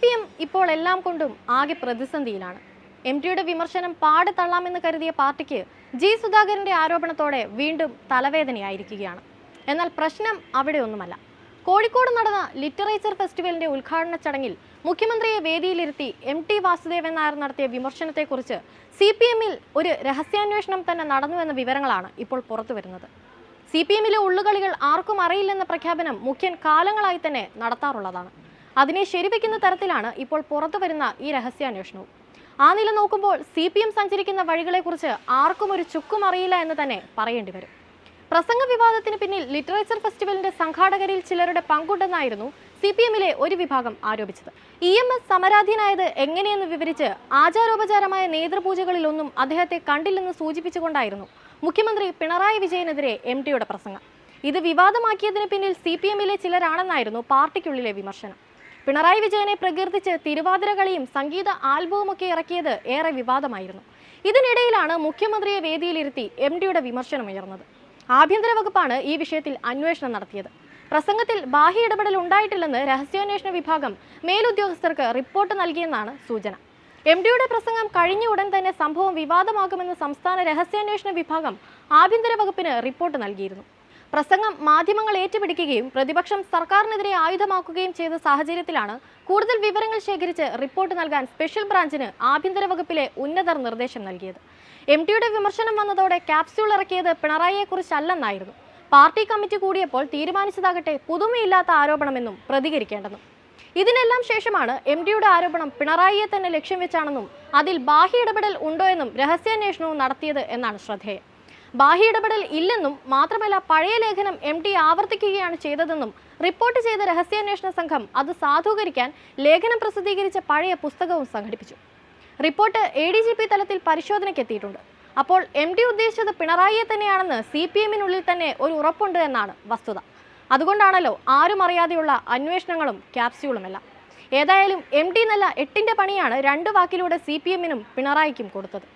P M ഇപ്പോൾ എല്ലാം കൊണ്ടും ആകെ പ്രതിസന്ധിയിലാണ്. എം ടിയുടെ വിമർശനം പാട് തള്ളാമെന്ന് കരുതിയ പാർട്ടിക്ക് ജി സുധാകരന്റെ ആരോപണത്തോടെ വീണ്ടും തലവേദനയായിരിക്കുകയാണ്. എന്നാൽ പ്രശ്നം അവിടെയൊന്നുമല്ല. കോഴിക്കോട് നടന്ന ലിറ്ററേച്ചർ ഫെസ്റ്റിവലിന്റെ ഉദ്ഘാടന ചടങ്ങിൽ മുഖ്യമന്ത്രിയെ വേദിയിലിരുത്തി എം ടി വാസുദേവൻ നായർ നടത്തിയ വിമർശനത്തെക്കുറിച്ച് സി പി എമ്മിൽ ഒരു രഹസ്യാന്വേഷണം തന്നെ നടന്നുവെന്ന വിവരങ്ങളാണ് ഇപ്പോൾ പുറത്തുവരുന്നത് സി പി എമ്മിലെ ഉള്ളുകളികൾ ആർക്കും അറിയില്ലെന്ന പ്രഖ്യാപനം മുഖ്യൻ കാലങ്ങളായി തന്നെ നടത്താറുള്ളതാണ്. അതിനെ ശരിവെക്കുന്ന തരത്തിലാണ് ഇപ്പോൾ പുറത്തു വരുന്ന ഈ രഹസ്യാന്വേഷണവും. ആ നില നോക്കുമ്പോൾ സി പി എം സഞ്ചരിക്കുന്ന വഴികളെക്കുറിച്ച് ആർക്കും ഒരു ചുക്കും അറിയില്ല എന്ന് തന്നെ പറയേണ്ടി വരും. പ്രസംഗ വിവാദത്തിന് പിന്നിൽ ലിറ്ററേച്ചർ ഫെസ്റ്റിവലിന്റെ സംഘാടകരിൽ ചിലരുടെ പങ്കുണ്ടെന്നായിരുന്നു സി പി എമ്മിലെ ഒരു വിഭാഗം ആരോപിച്ചത്. ഇ എം എസ് സമരാധീനായത് എങ്ങനെയെന്ന് വിവരിച്ച് ആചാരോപചാരമായ നേതൃപൂജകളിലൊന്നും അദ്ദേഹത്തെ കണ്ടില്ലെന്ന് സൂചിപ്പിച്ചുകൊണ്ടായിരുന്നു മുഖ്യമന്ത്രി പിണറായി വിജയനെതിരെ എം ടിയുടെ പ്രസംഗം. ഇത് വിവാദമാക്കിയതിന് പിന്നിൽ സി പി എമ്മിലെ ചിലരാണെന്നായിരുന്നു പാർട്ടിക്കുള്ളിലെ വിമർശനം. പിണറായി വിജയനെ പ്രകീർത്തിച്ച് തിരുവാതിരകളിയും സംഗീത ആൽബവുമൊക്കെ ഇറക്കിയത് ഏറെ വിവാദമായിരുന്നു. ഇതിനിടയിലാണ് മുഖ്യമന്ത്രിയെ വേദിയിലിരുത്തി എം ഡിയുടെ വിമർശനമുയർന്നത്. ആഭ്യന്തര വകുപ്പാണ് ഈ വിഷയത്തിൽ അന്വേഷണം നടത്തിയത്. പ്രസംഗത്തിൽ ബാഹ്യ ഇടപെടൽ ഉണ്ടായിട്ടില്ലെന്ന് രഹസ്യാന്വേഷണ വിഭാഗം മേലുദ്യോഗസ്ഥർക്ക് റിപ്പോർട്ട് നൽകിയെന്നാണ് സൂചന. എം ഡിയുടെ പ്രസംഗം കഴിഞ്ഞ ഉടൻ തന്നെ സംഭവം വിവാദമാകുമെന്ന് സംസ്ഥാന രഹസ്യാന്വേഷണ വിഭാഗം ആഭ്യന്തര വകുപ്പിന് റിപ്പോർട്ട് നൽകിയിരുന്നു. പ്രസംഗം മാധ്യമങ്ങൾ ഏറ്റുപിടിക്കുകയും പ്രതിപക്ഷം സർക്കാരിനെതിരെ ആയുധമാക്കുകയും ചെയ്ത സാഹചര്യത്തിലാണ് കൂടുതൽ വിവരങ്ങൾ ശേഖരിച്ച് റിപ്പോർട്ട് നൽകാൻ സ്പെഷ്യൽ ബ്രാഞ്ചിന് ആഭ്യന്തര വകുപ്പിലെ ഉന്നതർ നിർദ്ദേശം നൽകിയത്. എം ടിയുടെ വിമർശനം വന്നതോടെ ക്യാപ്സ്യൂൾ ഇറക്കിയത് പിണറായിയെക്കുറിച്ചല്ലെന്നായിരുന്നു. പാർട്ടി കമ്മിറ്റി കൂടിയപ്പോൾ തീരുമാനിച്ചതാകട്ടെ പുതുമയില്ലാത്ത ആരോപണമെന്നും പ്രതികരിക്കേണ്ടെന്നും ഇതിനെല്ലാം ശേഷമാണ് എം ഡിയുടെ ആരോപണം പിണറായിയെ തന്നെ ലക്ഷ്യം വെച്ചാണെന്നും അതിൽ ബാഹ്യ ഇടപെടൽ ഉണ്ടോ എന്നും രഹസ്യാന്വേഷണവും നടത്തിയത് എന്നാണ് ശ്രദ്ധേയം. ബാഹ്യ ഇടപെടൽ ഇല്ലെന്നും മാത്രമല്ല പഴയ ലേഖനം എം ടി ആവർത്തിക്കുകയാണ് ചെയ്തതെന്നും റിപ്പോർട്ട് ചെയ്ത രഹസ്യാന്വേഷണ സംഘം അത് സാധൂകരിക്കാൻ ലേഖനം പ്രസിദ്ധീകരിച്ച പഴയ പുസ്തകവും സംഘടിപ്പിച്ചു. Report A D G P തലത്തിൽ പരിശോധനയ്ക്ക് എത്തിയിട്ടുണ്ട്. അപ്പോൾ എം ഡി ഉദ്ദേശിച്ചത് പിണറായിയെ തന്നെയാണെന്ന് സി പി എമ്മിനുള്ളിൽ തന്നെ ഒരു ഉറപ്പുണ്ട് എന്നാണ് വസ്തുത. അതുകൊണ്ടാണല്ലോ ആരും അറിയാതെയുള്ള അന്വേഷണങ്ങളും ക്യാപ്സ്യൂളുമെല്ലാം. ഏതായാലും എം ഡി എന്നല്ല എട്ടിന്റെ പണിയാണ് രണ്ട് വാക്കിലൂടെ സി പി എമ്മിനും പിണറായിക്കും കൊടുത്തത്.